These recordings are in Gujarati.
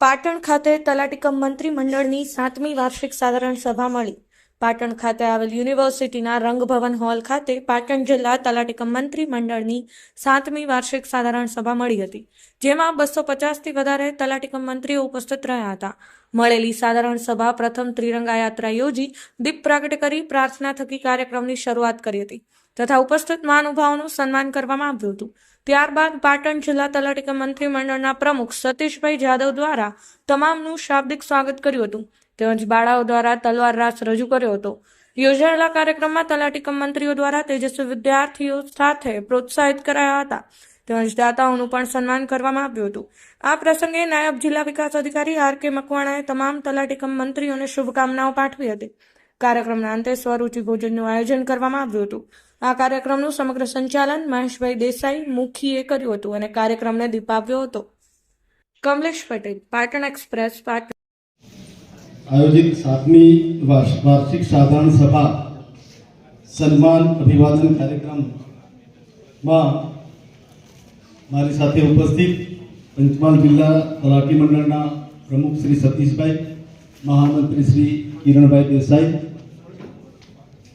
પાટણ ખાતે તલાટીકમ મંત્રી મંડળની સાતમી વાર્ષિક સાધારણ સભા મળી. પાટણ ખાતે આવેલ યુનિવર્સિટીના રંગભવન હોલ ખાતે પાટણ જિલ્લા તલાટીકમ મંત્રી મંડળની સાતમી વાર્ષિક સાધારણ સભા મળી હતી, જેમાં બસો પચાસથી વધારે તલાટીકમ મંત્રીઓ ઉપસ્થિત રહ્યા હતા. મળેલી સાધારણ સભા પ્રથમ ત્રિરંગા યાત્રા યોજી દીપ પ્રાગટ કરી પ્રાર્થના થકી કાર્યક્રમની શરૂઆત કરી હતી. તથા ઉપસ્થિત મહાનુભાવોનું સન્માન કરવામાં આવ્યું હતું. ત્યારબાદ પાટણ જિલ્લા તલાટી મંત્રીમંડળના પ્રમુખ સતીશભાઈ જાદવ દ્વારા તમામનું શાબ્દિક સ્વાગત કર્યું હતું. તેમજ બાળાઓ દ્વારા તલવાર રાસ રજૂ કર્યો હતો. યોજાયેલા કાર્યક્રમમાં તલાટીકમ મંત્રીઓ દ્વારા તેજસ્વી વિદ્યાર્થીઓ સાથે પ્રોત્સાહિત કરાયા હતા. તેમજ દાતાઓનું પણ સન્માન કરવામાં આવ્યું હતું. આ પ્રસંગે નાયબ જિલ્લા વિકાસ અધિકારી આર કે મકવાણાએ તમામ તલાટીકમ મંત્રીઓને શુભકામનાઓ પાઠવી હતી. કાર્યક્રમના અંતે સ્વરૂચિ ભોજનનું આયોજન કરવામાં આવ્યું હતું. આ કાર્યક્રમનું સમગ્ર સંચાલન મહેશભાઈ દેસાઈ મુખીએ કર્યું હતું અને કાર્યક્રમને દીપાવ્યો હતો. કમલેશ પટેલ, પાટણ એક્સપ્રેસ, પાટણ. આયોજિત સાતમી વાર્ષ- વાર્ષિક સાધારણ સભા સન્માન અભિવાદન કાર્યક્રમમાં મારી સાથે ઉપસ્થિત પંચમહાલ જિલ્લા તલાટી મંડળના પ્રમુખ શ્રી સતીશભાઈ, મહામંત્રી શ્રી કિરણભાઈ દેસાઈ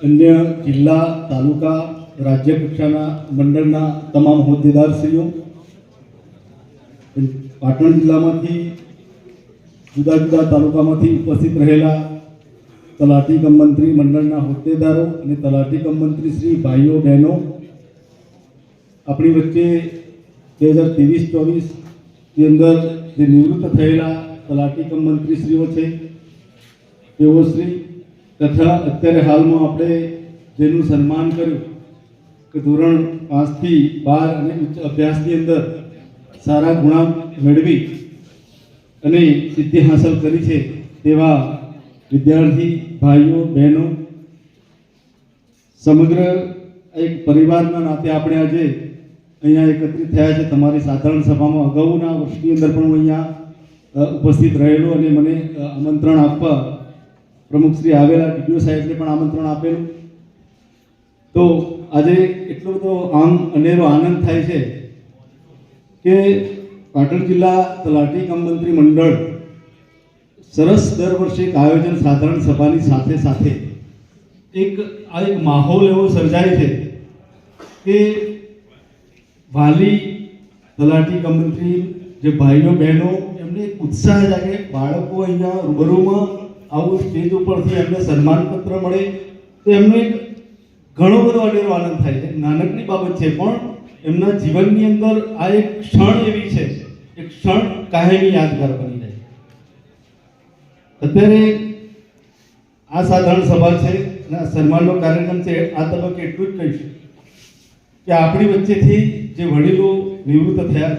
અન્ય જિલ્લા, તાલુકા, રાજ્ય કક્ષાના મંડળના તમામ હોદ્દેદારશ્રીઓ, પાટણ જિલ્લામાંથી, જુદા જુદા તાલુકામાંથી ઉપસ્થિત રહેલા તલાટી કમ મંત્રી મંડળના હોદ્દેદારો અને તલાટી કમ મંત્રી શ્રી ભાઈઓ, બહેનો, આપણી વચ્ચે બે હજાર ત્રેવીસ ચોવીસની અંદર જે નિવૃત્ત થયેલા તલાટી કમ મંત્રીશ્રીઓ છે, તેઓ શ્રી તથા અત્યારે હાલમાં આપણે જેનું સન્માન કર્યું કે ધોરણ પાંચથી બાર અને ઉચ્ચ અભ્યાસની અંદર સારા ગુણા મેળવી અને સિદ્ધિ હાંસલ કરી છે તેવા વિદ્યાર્થી ભાઈઓ, બહેનો, સમગ્ર એક પરિવારના નાતે આપણે આજે અહીંયા એકત્રિત થયા છે. તમારી સાધારણ સભામાં અગાઉના વર્ષની અંદર પણ હું અહીંયા ઉપસ્થિત રહેલો અને મને આમંત્રણ આપવા પ્રમુખશ્રી આવેલા ડીડીઓ સાહેબને પણ આમંત્રણ આપેલું. તો આજે એટલો બધો આમ અનેરો આનંદ થાય છે કે પાટણ જિલ્લા તલાટી કમ મંત્રી મંડળ સરસ દર વર્ષે એક આયોજન સાધારણ સભાની સાથે સાથે એક આ એક માહોલ એવો સર્જાય છે કે વાલી તલાટી કમ મંત્રી જે ભાઈઓ બહેનો એમને એક ઉત્સાહ જાગે બાળકો અહીંયા રૂબરૂમાં આવું સ્ટેજ ઉપરથી એમને સન્માનપત્ર મળે. તો એમનો એક ઘણો બધો અનેરો આનંદ થાય છે. નાનકડી બાબત છે, પણ એમના જીવનની અંદર આ એક ક્ષણ એવી છે, એક ક્ષણ કાયમી યાદગાર બની જાય અત્યારે આ સાધારણ સભા છે અને સન્માનનો કાર્યક્રમ છે, આ તબક્કે એટલું જ કહીશ કે આપણી વચ્ચેથી જે વડીલો નિવૃત્ત થયા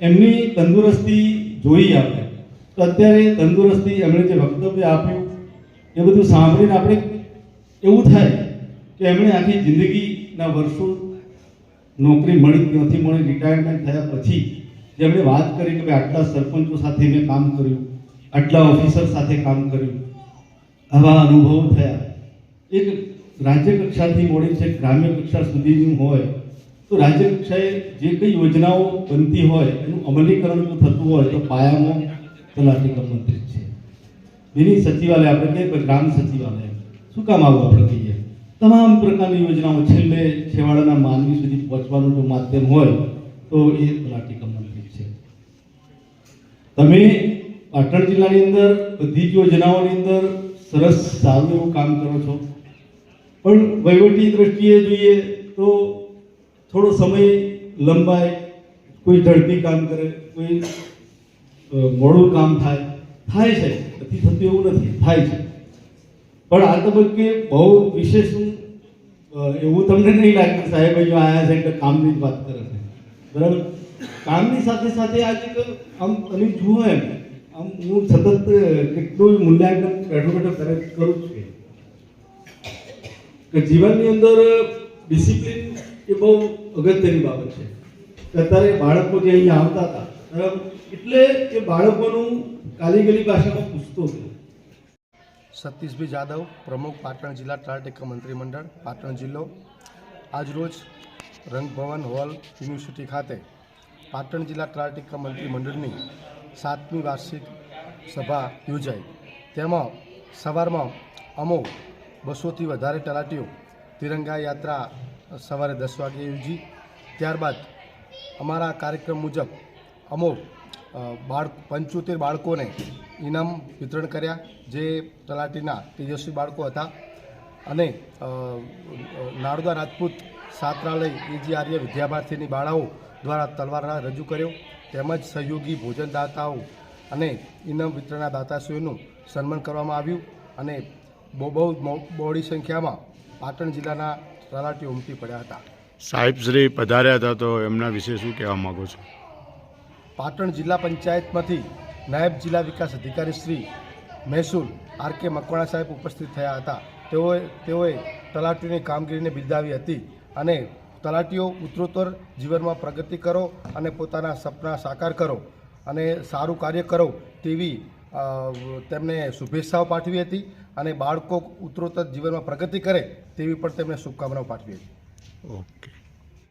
એમની તંદુરસ્તી જોઈ આપણે તો અત્યારે તંદુરસ્તી એમણે જે વક્તવ્ય આપ્યું, એ બધું સાંભળીને આપણે એવું થાય કે એમણે આખી જિંદગીના વર્ષો નોકરી મળી નથી, મળી રિટાયરમેન્ટ થયા પછી જેમણે વાત કરી કે ભાઈ આટલા સરપંચો સાથે મેં કામ કર્યું, આટલા ઓફિસર સાથે કામ કર્યું. આવા અનુભવો થયા. એક રાજ્ય કક્ષાથી મોડી છે, ગ્રામ્ય કક્ષા સુધીનું હોય, તો રાજ્ય કક્ષાએ જે કઈ યોજનાઓ બનતી હોય, એનું અમલીકરણ થતું હોય, તો પાયામાં તલાટી મંત્રી છે. મિની સચિવાલય આપણે કહીએ કે ગ્રામ સચિવાલય. શું કામ આવું આપણે કહીએ? તમામ પ્રકારની યોજનાઓ છેલ્લે છેવાડાના માનવી સુધી પહોંચવાનું જો માધ્યમ હોય, તો એ તલાટી મંત્રી છે. તમે પાટણ જિલ્લાની અંદર બધી જ યોજનાઓની અંદર સરસ સારું એવું કામ કરો છો. પણ વહીવટી દ્રષ્ટિએ જોઈએ તો થોડો સમય લંબાય, કોઈ ઝડપી કામ કરે, કોઈ મોડું કામ થાય થાય છે. નથી થતું એવું નથી, થાય છે. પણ આ તબક્કે બહુ વિશેષ એવું તમને નહીં લાગે સાહેબ જો આયા છે એટલે કામની જ વાત કરે છે. બરાબર? કામની સાથે સાથે આજે આમ તમે જુઓ એમ, આમ હું સતત કેટલું મૂલ્યાંકન બેઠો બેઠો કરે કરું છું. કે જીવનની અંદર ડિસિપ્લિન એ બહુ અગત્યની બાબત છે. અત્યારે બાળકો જે અહીંયા આવતા હતા, બરાબર? એટલે એ બાળકોનું કાલી ગલી ભાષામાં પૂછતો હતો. સતીશભાઈ જાદવ, પ્રમુખ પાટણ જિલ્લા તલાટી મંત્રીમંડળ, પાટણ જિલ્લો. આજરોજ રંગભવન હોલ યુનિવર્સિટી ખાતે પાટણ જિલ્લા તલાટી મંત્રીમંડળની સાતમી વાર્ષિક સભા યોજાઈ. તેમાં સવારમાં અમો બસોથી વધારે તલાટીઓ તિરંગા યાત્રા સવારે દસ વાગે યોજી. ત્યારબાદ અમારા કાર્યક્રમ મુજબ અમો બાળ પંચોતેર બાળકોને ઇનામ વિતરણ કર્યા જે તલાટીના તેજસ્વી બાળકો હતા. અને નારદા રાજપૂત છાત્રાલય એજી આર્ય વિદ્યાભારતીની બાળાઓ દ્વારા તલવારના રજૂ કર્યો. તેમજ સહયોગી ભોજનદાતાઓ અને ઇનામ વિતરણના દાતાશ્રીઓનું સન્માન કરવામાં આવ્યું. અને બહુ બહુ, બહોળી સંખ્યામાં પાટણ જિલ્લાના તલાટીઓ ઉમટી પડ્યા હતા. સાહેબ, શ્રી પધાર્યા હતા તો એમના વિશે શું કહેવા માગો છો? પાટણ જિલ્લા પંચાયતમાંથી નાયબ જિલ્લા વિકાસ અધિકારી શ્રી મહેસૂલ આર કે મકવાણા સાહેબ ઉપસ્થિત થયા હતા. તેઓએ તેઓએ તલાટીની કામગીરીને બિરદાવી હતી અને તલાટીઓ ઉત્તરોત્તર જીવનમાં પ્રગતિ કરો અને પોતાના સપના સાકાર કરો અને સારું કાર્ય કરો તેવી તેમને શુભેચ્છાઓ પાઠવી હતી અને બાળકો ઉત્તરોત્તર જીવનમાં પ્રગતિ કરે તેવી પણ તેમણે શુભકામનાઓ પાઠવી હતી. ઓકે.